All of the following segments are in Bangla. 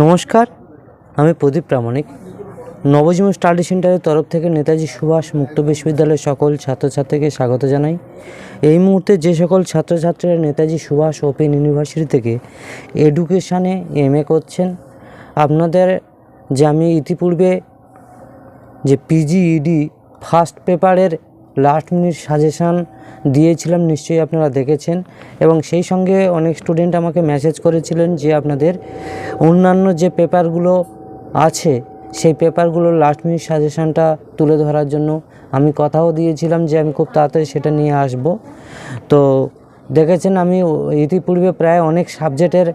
নমস্কার, আমি প্রদীপ প্রামাণিক। নবজীবন স্টাডি সেন্টারের তরফ থেকে নেতাজি সুভাষ মুক্ত বিশ্ববিদ্যালয়ের সকল ছাত্রছাত্রীকে স্বাগত জানাই। এই মুহূর্তে যে সকল ছাত্রছাত্রীরা নেতাজি সুভাষ ওপেন ইউনিভার্সিটি থেকে এডুকেশানে এম এ করছেন, আপনাদের যে আমি ইতিপূর্বে যে পিজিইডি ফার্স্ট পেপারের লাস্ট মিনিট সাজেশান দিয়েছিলাম, নিশ্চয়ই আপনারা দেখেছেন। এবং সেই সঙ্গে অনেক স্টুডেন্ট আমাকে মেসেজ করেছিলেন যে আপনাদের অন্যান্য যে পেপারগুলো আছে, সেই পেপারগুলোর লাস্ট মিনিট সাজেশানটা তুলে ধরার জন্য আমি কথাও দিয়েছিলাম যে আমি খুব তাড়াতাড়ি সেটা নিয়ে আসব। তো দেখেছেন আমি ইতিপূর্বে প্রায় অনেক সাবজেক্টের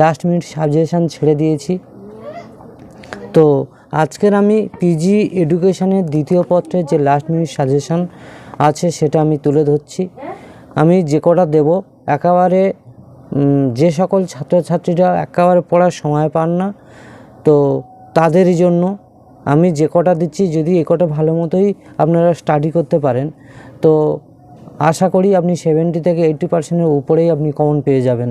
লাস্ট মিনিট সাজেশান ছেড়ে দিয়েছি। তো আজকের আমি পিজি এডুকেশনের দ্বিতীয় পত্রের যে লাস্ট মিনিট সাজেশন আছে সেটা আমি তুলে ধরছি। আমি যে কটা দেব, একেবারে যে সকল ছাত্রছাত্রীরা একেবারে পড়ার সময় পান না, তো তাদেরই জন্য আমি যে কটা দিচ্ছি, যদি এ কটা ভালো মতোই আপনারা স্টাডি করতে পারেন, তো আশা করি আপনি সেভেন্টি থেকে এইট্টি পার্সেন্টের উপরেই আপনি কমন পেয়ে যাবেন।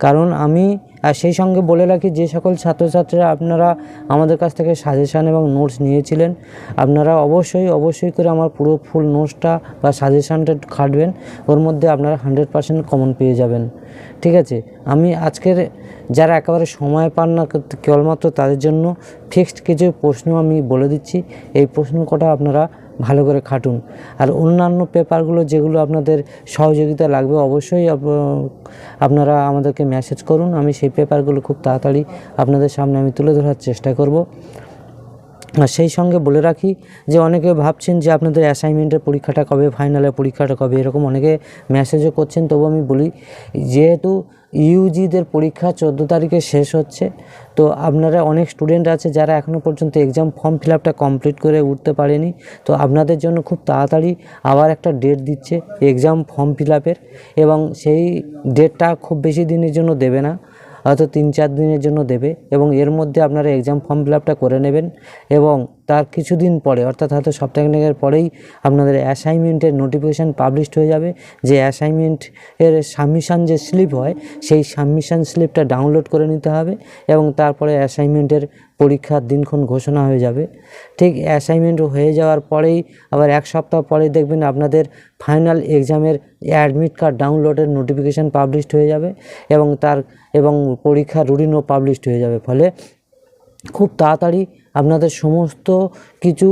কারণ আমি আর সেই সঙ্গে বলে রাখি, যে সকল ছাত্রছাত্রীরা আপনারা আমাদের কাছ থেকে সাজেশান এবং নোটস নিয়েছিলেন, আপনারা অবশ্যই অবশ্যই করে আমার পুরো ফুল নোটসটা বা সাজেশানটা খাটবেন ওর মধ্যে আপনারা হান্ড্রেড পার্সেন্ট কমন পেয়ে যাবেন। ঠিক আছে? আমি আজকের যারা একেবারে সময় পান না কেবলমাত্র তাদের জন্য ফিক্সড কিছু প্রশ্ন আমি বলে দিচ্ছি। এই প্রশ্ন কটা আপনারা ভালো করে খাটুন। আর অন্যান্য পেপারগুলো যেগুলো আপনাদের সহযোগিতা লাগবে অবশ্যই আপ- আপনারা আমাদেরকে মেসেজ করুন। আমি সেই পেপারগুলো খুব তাড়াতাড়ি আপনাদের সামনে আমি তুলে ধরার চেষ্টা করব। আর সেই সঙ্গে বলে রাখি যে অনেকে ভাবছেন যে আপনাদের অ্যাসাইনমেন্টের পরীক্ষাটা কবে ফাইনালের পরীক্ষাটা কবে, এরকম অনেকে মেসেজও করছেন। তবু আমি বলি, যেহেতু ইউজিদের পরীক্ষা চোদ্দ তারিখে শেষ হচ্ছে, তো আপনারা অনেক স্টুডেন্ট আছে যারা এখনও পর্যন্ত এক্সাম ফর্ম ফিল আপটা কমপ্লিট করে উঠতে পারেনি। তো আপনাদের জন্য খুব তাড়াতাড়ি আবার একটা ডেট দিচ্ছে এক্সাম ফর্ম ফিল আপের এবং সেই ডেটটা খুব বেশি দিনের জন্য দেবে না। হয়তো তিন চার দিনের জন্য দেবে এবং এর মধ্যে আপনারা এক্সাম ফর্ম ফিল করে নেবেন এবং তার কিছুদিন পরে, অর্থাৎ হয়তো সপ্তাহখানেকের পরেই আপনাদের অ্যাসাইনমেন্টের নোটিফিকেশান পাবলিশড হয়ে যাবে। যে অ্যাসাইনমেন্ট এর সাবমিশান যে স্লিপ হয়, সেই সাবমিশান স্লিপটা ডাউনলোড করে নিতে হবে এবং তারপরে অ্যাসাইনমেন্টের পরীক্ষার দিনক্ষণ ঘোষণা হয়ে যাবে। ঠিক অ্যাসাইনমেন্ট হয়ে যাওয়ার পরেই আবার এক সপ্তাহ পরে দেখবেন আপনাদের ফাইনাল এক্সামের অ্যাডমিট কার্ড ডাউনলোডের নোটিফিকেশান পাবলিশড হয়ে যাবে এবং তার এবং পরীক্ষার রুটিনও পাবলিশড হয়ে যাবে। ফলে খুব তাড়াতাড়ি আপনাদের সমস্ত কিছু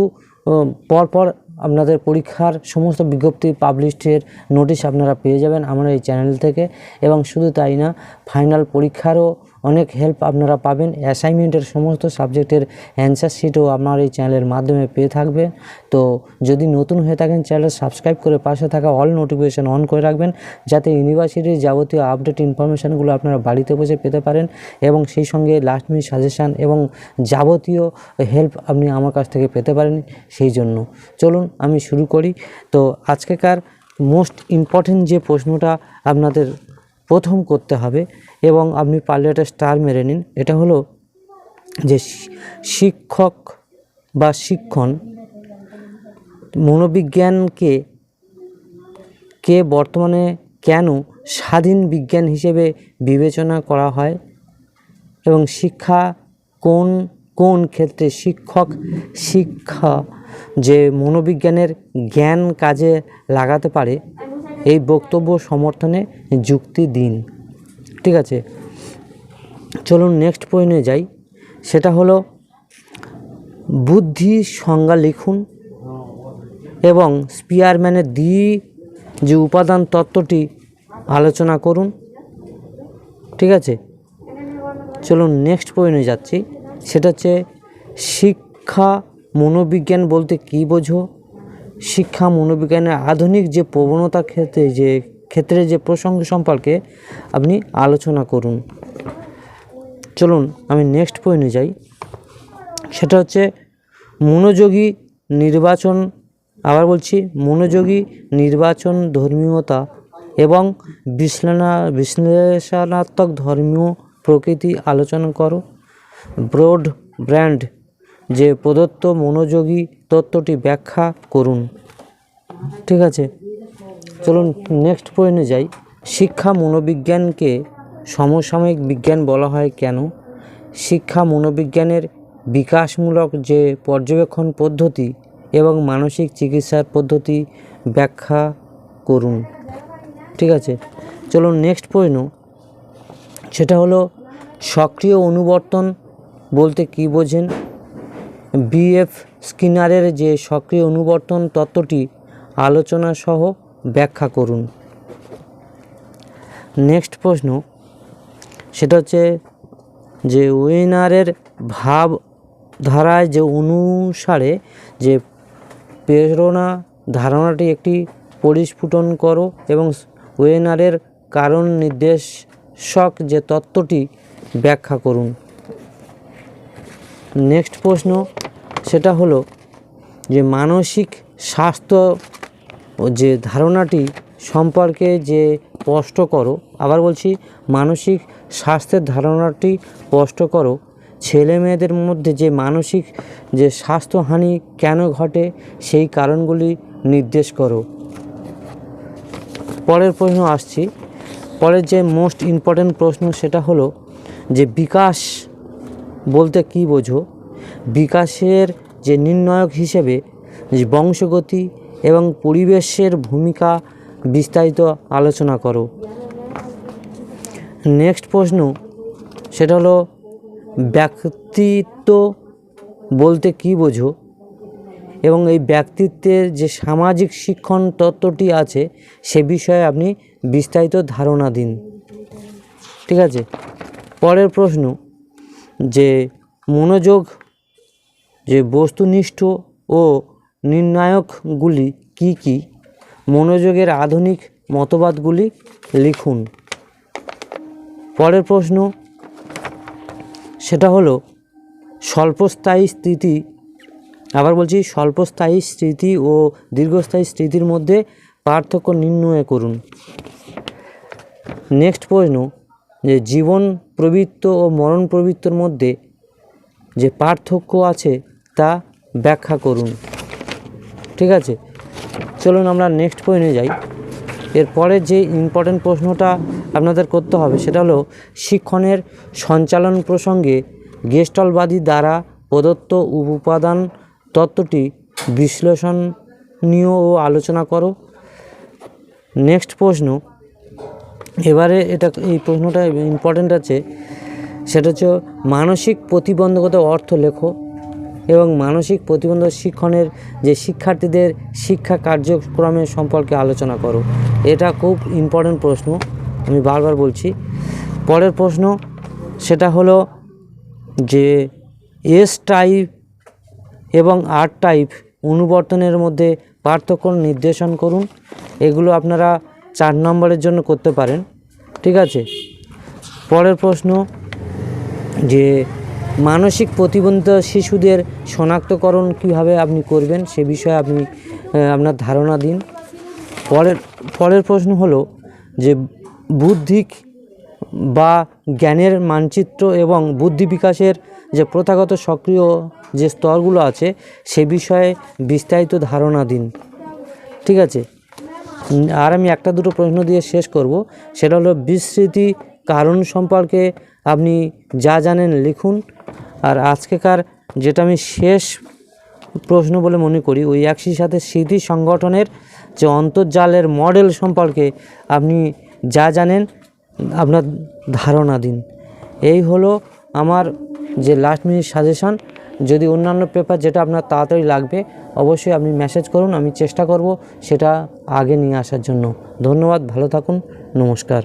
পরপর আপনাদের পরীক্ষার সমস্ত বিজ্ঞপ্তি পাবলিশের নোটিশ আপনারা পেয়ে যাবেন আমার এই চ্যানেল থেকে। এবং শুধু তাই না, ফাইনাল পরীক্ষারও অনেক হেল্প আপনারা পাবেন। অ্যাসাইনমেন্টের সমস্ত সাবজেক্টের অ্যান্সার শিটও আপনার এই চ্যানেলের মাধ্যমে পেয়ে থাকবেন তো যদি নতুন হয়ে থাকেন চ্যানেল সাবস্ক্রাইব করে পাশে থাকা অল নোটিফিকেশান অন করে রাখবেন, যাতে ইউনিভার্সিটির যাবতীয় আপডেট ইনফরমেশানগুলো আপনারা বাড়িতে বসে পেতে পারেন এবং সেই সঙ্গে লাস্ট মিনিট সাজেশান এবং যাবতীয় হেল্প আপনি আমার কাছ থেকে পেতে পারেন সেই জন্য। চলুন আমি শুরু করি। তো আজকেকার মোস্ট ইম্পর্টেন্ট যে প্রশ্নটা আপনাদের প্রথম করতে হবে এবং আপনি পারলে একটা স্টার মেরে নিন। এটা হলো যে শিক্ষক বা শিক্ষণ মনোবিজ্ঞানকে কে বর্তমানে কেন স্বাধীন বিজ্ঞান হিসেবে বিবেচনা করা হয় এবং শিক্ষা কোন কোন ক্ষেত্রে শিক্ষক, শিক্ষা যে মনোবিজ্ঞানের জ্ঞান কাজে লাগাতে পারে এই বক্তব্য সমর্থনে যুক্তি দিন। ঠিক আছে? চলুন নেক্সট পয়েন্টে যাই। সেটা হলো, বুদ্ধি সংজ্ঞা লিখুন এবং স্পিয়ারম্যানের দ্বি, যে উপাদান তত্ত্বটি আলোচনা করুন। ঠিক আছে? চলুন নেক্সট পয়েন্টে যাচ্ছি। সেটা হচ্ছে, শিক্ষা মনোবিজ্ঞান বলতে কী বোঝো? শিক্ষা, মনোবিজ্ঞানের আধুনিক যে প্রবণতা ক্ষেত্রে যে ক্ষেত্রে যে প্রসঙ্গ সম্পর্কে আপনি আলোচনা করুন। চলুন আমি নেক্সট পয়েন্টে যাই। সেটা হচ্ছে মনোযোগী নির্বাচন, আবার বলছি মনোযোগী নির্বাচন ধর্মীয়তা এবং বিশ্লেষণা, বিশ্লেষণাত্মক ধর্মীয় প্রকৃতি আলোচনা করো। ব্রড ব্র্যান্ড যে প্রদত্ত মনোযোগী তত্ত্বটি ব্যাখ্যা করুন। ঠিক আছে? চলুন নেক্সট পয়েন্টে যাই। শিক্ষা মনোবিজ্ঞানকে সমসাময়িক বিজ্ঞান বলা হয় কেন? শিক্ষা মনোবিজ্ঞানের বিকাশমূলক যে পর্যবেক্ষণ পদ্ধতি এবং মানসিক চিকিৎসার পদ্ধতি ব্যাখ্যা করুন। ঠিক আছে? চলুন নেক্সট প্রশ্ন সেটা হলো সক্রিয় অনুবর্তন বলতে কী বোঝেন? বিএফ স্কিনারের যে সক্রিয় অনুবর্তন তত্ত্বটি আলোচনা সহ ব্যাখ্যা করুন। নেক্সট প্রশ্ন, সেটা হচ্ছে যে উইনারের ভাব ধারায় যে অনুসারে যে প্রেরণা ধারণাটি একটি পরিস্ফুটন করো এবং ওয়েনারের কারণ নির্দেশক যে তত্ত্বটি ব্যাখ্যা করুন। নেক্সট প্রশ্ন, সেটা হলো যে মানসিক স্বাস্থ্য ও যে ধারণাটি সম্পর্কে যে স্পষ্ট করো, আবার বলছি মানসিক স্বাস্থ্যের ধারণাটি স্পষ্ট করো, ছেলে মেয়েদের মধ্যে যে মানসিক যে স্বাস্থ্যহানি কেন ঘটে সেই কারণগুলি নির্দেশ করো। পরের প্রশ্ন আসছি, পরের যে মোস্ট ইম্পর্ট্যান্ট প্রশ্ন সেটা হলো যে বিকাশ বলতে কী বোঝো? বিকাশের যে নির্ণায়ক হিসেবে বংশগতি এবং পরিবেশের ভূমিকা বিস্তারিত আলোচনা করো। নেক্সট প্রশ্ন, সেটা হলো, ব্যক্তিত্ব বলতে কী বোঝো? এবং এই ব্যক্তিত্বের যে সামাজিক শিক্ষণ তত্ত্বটি আছে, সে বিষয়ে আপনি বিস্তারিত ধারণা দিন। ঠিক আছে? পরের প্রশ্ন যে মনোযোগ, যে বস্তুনিষ্ঠ ও নির্ণায়কগুলি কি কি? মনোযোগের আধুনিক মতবাদগুলি লিখুন। পরের প্রশ্ন, সেটা হলো, স্বল্পস্থায়ী স্থিতি আবার বলছি স্বল্পস্থায়ী স্মৃতি ও দীর্ঘস্থায়ী স্মৃতির মধ্যে পার্থক্য নির্ণয় করুন। নেক্সট প্রশ্ন, যে জীবন প্রবৃত্ত ও মরণ প্রবৃত্তর মধ্যে যে পার্থক্য আছে তা ব্যাখ্যা করুন। ঠিক আছে? চলুন আমরা নেক্সট পয়েন্টে যাই। এরপরে যে ইম্পর্টেন্ট প্রশ্নটা আপনাদের করতে হবে সেটা হলো, শিক্ষণের সঞ্চালন প্রসঙ্গে গেস্টলবাদী দ্বারা প্রদত্ত উপাদান তত্ত্বটি বিশ্লেষণীয় ও আলোচনা করো। নেক্সট প্রশ্ন এবারে এটা এই প্রশ্নটা ইম্পর্টেন্ট আছে। সেটা হচ্ছে মানসিক প্রতিবন্ধকতা অর্থ লেখো এবং মানসিক প্রতিবন্ধক শিক্ষণের যে শিক্ষার্থীদের শিক্ষা কার্যক্রমের সম্পর্কে আলোচনা করো। এটা খুব ইম্পর্টেন্ট প্রশ্ন, আমি বারবার বলছি। পরের প্রশ্ন, সেটা হলো যে এস টাইপ এবং আর টাইপ অনুবর্তনের মধ্যে পার্থক্য নির্দেশন করুন। এগুলো আপনারা চার নম্বরের জন্য করতে পারেন, ঠিক আছে? পরের প্রশ্ন, যে মানসিক প্রতিবন্ধিত শিশুদের শনাক্তকরণ কীভাবে আপনি করবেন সে বিষয়ে আপনি আপনার ধারণা দিন। পরের পরের প্রশ্ন হলো যে বুদ্ধিক বা জ্ঞানের মানচিত্র এবং বুদ্ধি বিকাশের যে প্রথাগত সক্রিয় যে স্তরগুলো আছে সে বিষয়ে বিস্তারিত ধারণা দিন, ঠিক আছে? আর আমি একটা দুটো প্রশ্ন দিয়ে শেষ করব। সেটা হলো বিস্মৃতি কারণ সম্পর্কে আপনি যা জানেন লিখুন। আর আজকেকার যেটা আমি শেষ প্রশ্ন বলে মনে করি, ওই একই সাথে স্মৃতি সংগঠনের যে অন্তর্জালের মডেল সম্পর্কে আপনি যা জানেন, আপনার ধারণা দিন। এই হলো আমার যে লাস্ট মিনিট সাজেশান যদি অন্যান্য পেপার যেটা আপনার তাড়াতাড়ি লাগবে, অবশ্যই আপনি মেসেজ করুন, আমি চেষ্টা করব সেটা আগে নিয়ে আসার জন্য। ধন্যবাদ, ভালো থাকুন, নমস্কার।